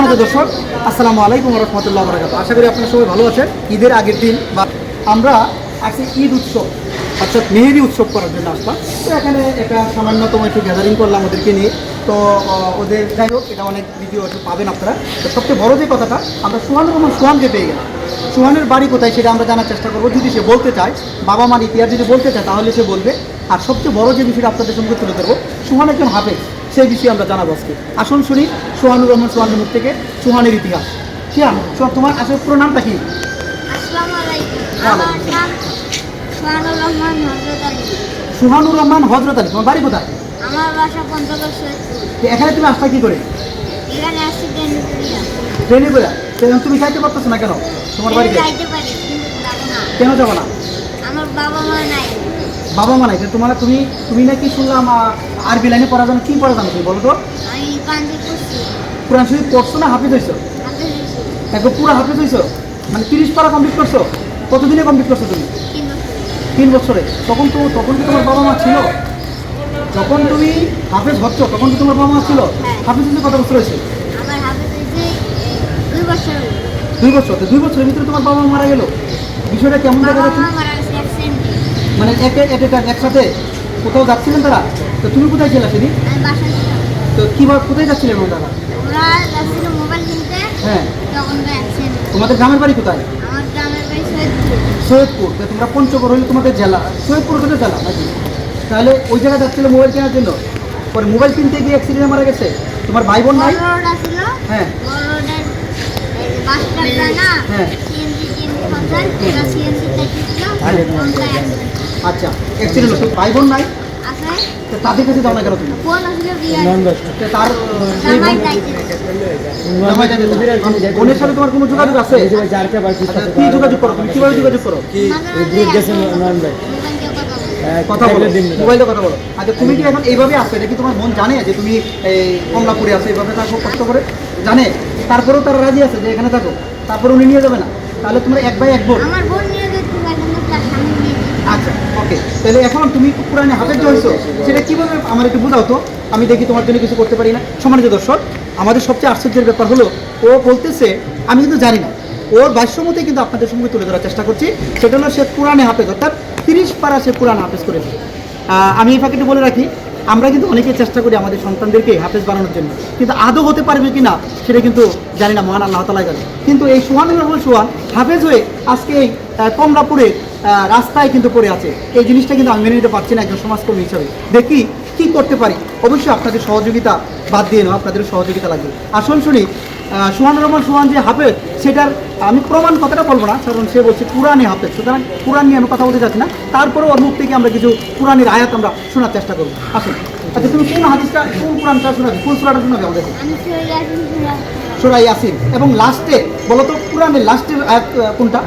সম্মানিত দর্শক, আসসালামু আলাইকুম রহমতুল্লাহ বরাকাত আশা করি আপনারা সবাই ভালো আছেন। ঈদের আগের দিন বা আমরা আজকে ঈদ উৎসব, অর্থাৎ মেহেদি উৎসব করার জন্য আসলাম। তো এখানে একটা সামান্যতম একটু গ্যাদারিং করলাম ওদেরকে নিয়ে। তো ওদের যাই হোক, এটা অনেক ভিডিও পাবেন আপনারা। তো সবচেয়ে বড় যে কথাটা, আমরা সুহানুর রহমান সুহানকে পেয়ে গেলাম। সুহানের বাড়ি কোথায় সেটা আমরা জানার চেষ্টা করব। যদি সে বলতে চায়, বাবা মার ইতিহাস যদি বলতে চায়, তাহলে সে বলবে। আর সবচেয়ে বড় যে বিষয়টা আপনাদের সঙ্গে তুলে ধরবো, সুহান একজন হাফেজ। সেই বিষয়ে আমরা জানাব আজকে। আসুন শুনি সোহানুর রহমান সোহানের মুখ থেকে সুহানের ইতিহাস। শিয়াম তোমার আসলে পুরো নামটা কি? সোহানুর রহমান হজরত আলী। তোমার বাড়ি কোথায়? আমার বাসা পঞ্চগড় এখানে তুমি আসলে কি করে? এখানে আসছি ট্রেনে করে। তো তুমি যাইতে পারতেছো না কেন? তোমার বাড়িতে কেন যাব না? আমার বাবা মা নাই। বাবা মা নাই তোমার তুমি তুমি নাকি শুনলাম আরবি লাইনে পড়া জানো কি পড়া জানো তুমি বলো তো? কোরআন শরীফ পড়ছো। না হাফিজ হয়েছো একদম পুরো হাফিজ হয়েছো মানে তিরিশ পারা কমপ্লিট করছ? কতদিনে কমপ্লিট করছ তুমি? তিন বছরে। তখন তো তখন কি তোমার বাবা মা ছিল? যখন তুমি হাফেজ হচ্ছ তখন কি তোমার বাবা মা ছিল? হ্যাঁ। হাফেজ হতে কত বছর হয়েছে? দুই বছর দুই বছরের ভিতরে তোমার বাবা মারা গেল? বিষয়টা কেমন দেখা যাচ্ছে মা মারা গেছে অ্যাক্সিডেন্টে মানে একে একে একসাথে কোথাও যাচ্ছিলেন তারা? তো তুমি কোথায় ছিলা সেদিন? তো কীভাবে কোথায় যাচ্ছিলেন কিনতে। হ্যাঁ। তোমাদের গ্রামের বাড়ি কোথায়? আমার গ্রামের বাড়ি সৈয়দপুর। তো তোমরা পঞ্চগড় হলে তোমাদের জেলা সৈয়দপুর হলে জেলা নাকি? তাহলে ওই জায়গায় যাচ্ছিল মোবাইল কেনার জন্য? পরে মোবাইল কিনতে গিয়ে অ্যাক্সিডেন্টে মারা গেছে? তোমার ভাই বোন নাই হ্যাঁ। হ্যাঁ। আচ্ছা অ্যাক্সিডেন্ট হতো ভাই বোন নাই? তো তাদের কাছে যাও না কেন তুমি তার দাও। বোনের সাথে তোমার কোনো যোগাযোগ আছে? আচ্ছা, কি যোগাযোগ করো তুমি? কীভাবে যোগাযোগ করো? কথা বলো মোবাইলে কথা বলো। আচ্ছা তুমি কি এখন এইভাবে আসো এটা কি তোমার মন জানে যে তুমি এই কমলাপুরে আসো এইভাবে থাকো কষ্ট করে? জানে? তারপরেও তারা রাজি আছে যে এখানে থাকো। তারপরে উনি নিয়ে যাবে না। তাহলে তোমরা এক ভাই এক বোন। আচ্ছা। ওকে তাহলে এখন তুমি কোরআনে যে হয়েছো সেটা কীভাবে আমার একটু বোঝাও তো? আমি দেখি তোমার জন্য কিছু করতে পারি না। সম্মানিত দর্শক, আমাদের সবচেয়ে আশ্চর্যের ব্যাপার হলো, ও বলতেছে, আমি কিন্তু জানি না। ওর ভাষ্যমতে কিন্তু আপনাদের সঙ্গে তুলে ধরার চেষ্টা করছি। সেটা হলো সে কোরআনে হাফেজ, অর্থাৎ তিরিশ পারা সে কোরআন হাফেজ করেছে। আমি এই ফাঁকে বলে রাখি, আমরা কিন্তু অনেকে চেষ্টা করি আমাদের সন্তানদেরকে হাফেজ বানানোর জন্য। কিন্তু আদৌ হতে পারবে কি না, সেটা কিন্তু জানি না, মহান আল্লাহ তালা জানে। কিন্তু এই সোহানুর রহমান সোহান হাফেজ হয়ে আজকে এই কমলাপুরে রাস্তায় কিন্তু পড়ে আছে। এই জিনিসটা কিন্তু আমি মেনে নিতে পারছি না একজন সমাজকর্মী হিসাবে। দেখি কি করতে পারি। অবশ্যই আপনাদের সহযোগিতা বাদ দিয়ে নেওয়া আপনাদের সহযোগিতা লাগবে। আসুন শুনি সুহান রহমান সোহান যে হাফেজ সেটার আমি প্রমাণ কথাটা বলব না কারণ সে বলছে পুরানি হাফেজ। সুতরাং পুরাণ নিয়ে আমি কথা বলতে চাচ্ছি না। তারপরে ওর মুখ থেকে আমরা কিছু পুরাণের আয়াত আমরা শোনার চেষ্টা করব। আসুন। আচ্ছা তুমি কোন হাদিসটা কোন পুরাণটা শোনাবে? কোন সুরাটা শোনাবে আমাদেরকে আমি চলে সুরা ইয়াসিন। এবং লাস্টে বলতো তো পুরাণের লাস্টের আয়াত কোনটা?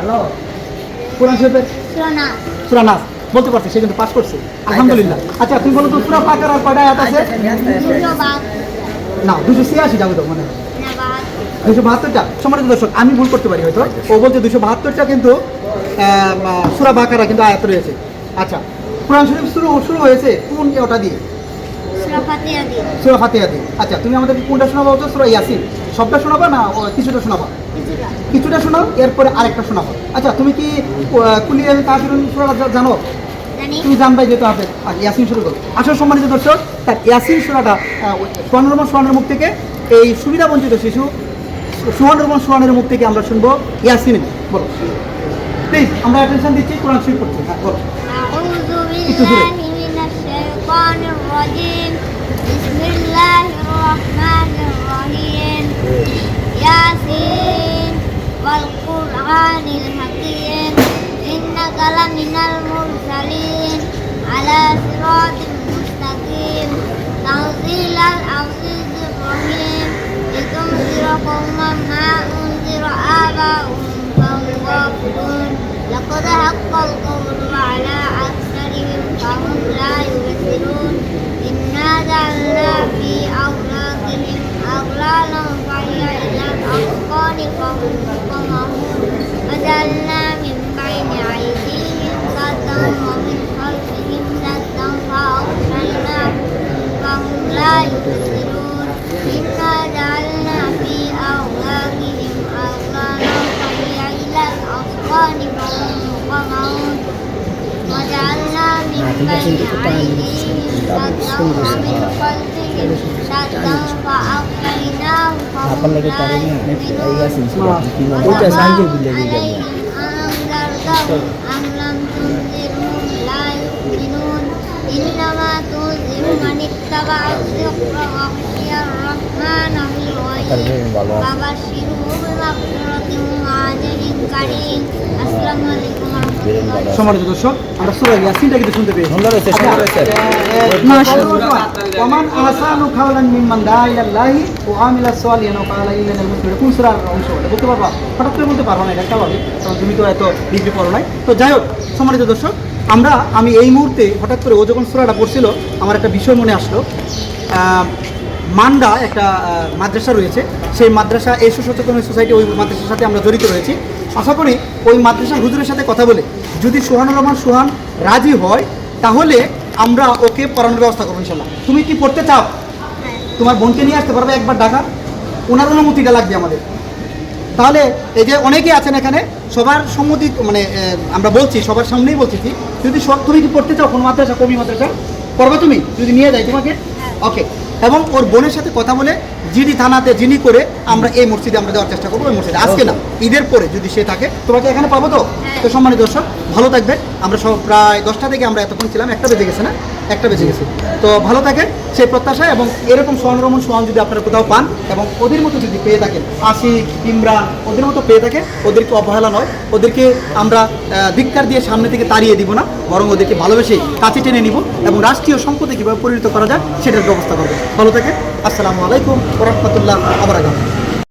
কোরআন শরীফের শোনা সুরা নাস বলতে পারছে সে কিন্তু পাস করছে। আলহামদুলিল্লাহ। আচ্ছা। তুমি বলো তো সুরা পাকার আর কয়টা আয়াত আছে? না দুশো ছিয়াশি যাবে তো মনে হয়। দুশো বাহাত্তরটা? সম্মানিত দর্শক আমি ভুল করতে পারি হয়তো। ও বলছে দুশো বাহাত্তরটা কিন্তু সুরা বাকারা কিন্তু আয়াত রয়েছে। আচ্ছা কোরআন শরীফ শুরু শুরু হয়েছে কোন ওটা দিয়ে? সুরা ফাতিহা দিয়ে। সুরা ফাতিহা দিয়ে। আচ্ছা তুমি আমাদেরকে কোনটা শোনাবো হচ্ছে সুরা ইয়াসিন। সবটা শোনাবা না কিছুটা শোনাবা? কিছুটা শোনাও এরপরে আরেকটা শোনাবো। আচ্ছা তুমি কি কুলিয়াল কাফিরুন জানো? তুমি জানবাই যেতে হবে আর ইয়াসিন শুরু করো। আসল সম্মানিত দর্শক তার ইয়াসিন শোনাটা স্বর্ণরমন স্বর্ণের মুখ থেকে এই সুবিধা বঞ্চিত শিশু সুবর্ণরমন সুবর্ণের মুখ থেকে আমরা শুনব ইয়াসিন। বলো। প্লিজ আমরা অ্যাটেনশন দিচ্ছি কোরআন শুরু করছি হ্যাঁ বলো। একটু দূরে। ياسين والقرآن الحكيم إنك لمن المرسلين. على صراط مستقيم. تنزيل العزيز الرحيم. لتنذر قوما ما أنذر آباؤهم فهم غافلون لقد حق القول على أكثرهم فهم لا يبصرون. إنا جعلنا في أعناقهم أغلالا وجعلنا من بين أيديهم سدا ومن خلفهم سدا فأغشيناهم فهم لا يبصرون إنا جعلنا في أغلالهم أغلالا فهي إلى الأغصان فهم مقمعون وجعلنا من بين أيديهم سدا ومن خلفهم আপনার লাগে তারে না আপনি এই আছেন ওটা সাইকেল বিলে গিয়ে গেল বাবা শিরু আসসালামু আলাইকুম। সম্মানিত দর্শক আমরা সুরা ইয়াসিনটা কিন্তু শুনতে পেয়েছি। সুন্দর হয়েছে সুন্দর হয়েছে ওমান আহসানু খাওলান মিম্মান দা ইলাল্লাহি ওয়া আমিলা সালিহান ওয়া ক্বালা ইন্নাল মুসলিমিন। কোন সূরার অংশ এটা বলতে পারবা? হঠাৎ করে বলতে পারবা না এটা স্বাভাবিক কারণ তুমি তো এত ডিগ্রি পড়ো নাই। তো যাই হোক সম্মানিত দর্শক আমরা আমি এই মুহূর্তে হঠাৎ করে ও যখন সুরাটা পড়ছিল আমার একটা বিষয় মনে আসলো। মান্ডা একটা মাদ্রাসা রয়েছে। সেই মাদ্রাসা এই সুসচেতন সোসাইটি ওই মাদ্রাসার সাথে আমরা জড়িত রয়েছি। আশা করি ওই মাদ্রাসার হুজুরের সাথে কথা বলে যদি সোহানুর রহমান সোহান রাজি হয় তাহলে আমরা ওকে পড়ানোর ব্যবস্থা করব ইনশাল্লাহ। তুমি কি পড়তে চাও? তোমার বোনকে নিয়ে আসতে পারবে একবার ঢাকা ওনার অনুমতিটা লাগবে আমাদের। তাহলে এই যে অনেকেই আছেন এখানে সবার সম্মতি মানে আমরা বলছি সবার সামনেই বলছি কি যদি সব- তুমি কি পড়তে চাও কোনো মাদ্রাসা কবি মাদ্রাসা? পড়বে তুমি? যদি নিয়ে যাই তোমাকে? ওকে এবং ওর বোনের সাথে কথা বলে জিডি থানাতে যিনি করে আমরা এই মসজিদে আমরা দেওয়ার চেষ্টা করব ওই মসজিদে। আজকে না ঈদের পরে যদি সে থাকে তোমাকে এখানে পাবো তো? তো সম্মানিত দর্শক ভালো থাকবে আমরা সব প্রায় দশটা থেকে আমরা এতক্ষণ ছিলাম, একটা বেজে গেছে না? একটা বেজে গেছে। তো ভালো থাকে সেই প্রত্যাশা এবং এরকম স্বর্ণরমন সোহান যদি আপনারা কোথাও পান এবং ওদের মতো যদি পেয়ে থাকেন, আশিক, ইমরান, ওদের মতো পেয়ে থাকে ওদেরকে অবহেলা নয়, ওদেরকে আমরা ধিক্কার দিয়ে সামনে থেকে তাড়িয়ে দিব না, বরং ওদেরকে ভালোবেসে কাছে টেনে নিব এবং রাষ্ট্রীয় সম্পদে কীভাবে পরিণত করা যায়, সেটার ব্যবস্থা করব। ভালো থাকে আসসালামু আলাইকুম রহমতুল্লাহ আবার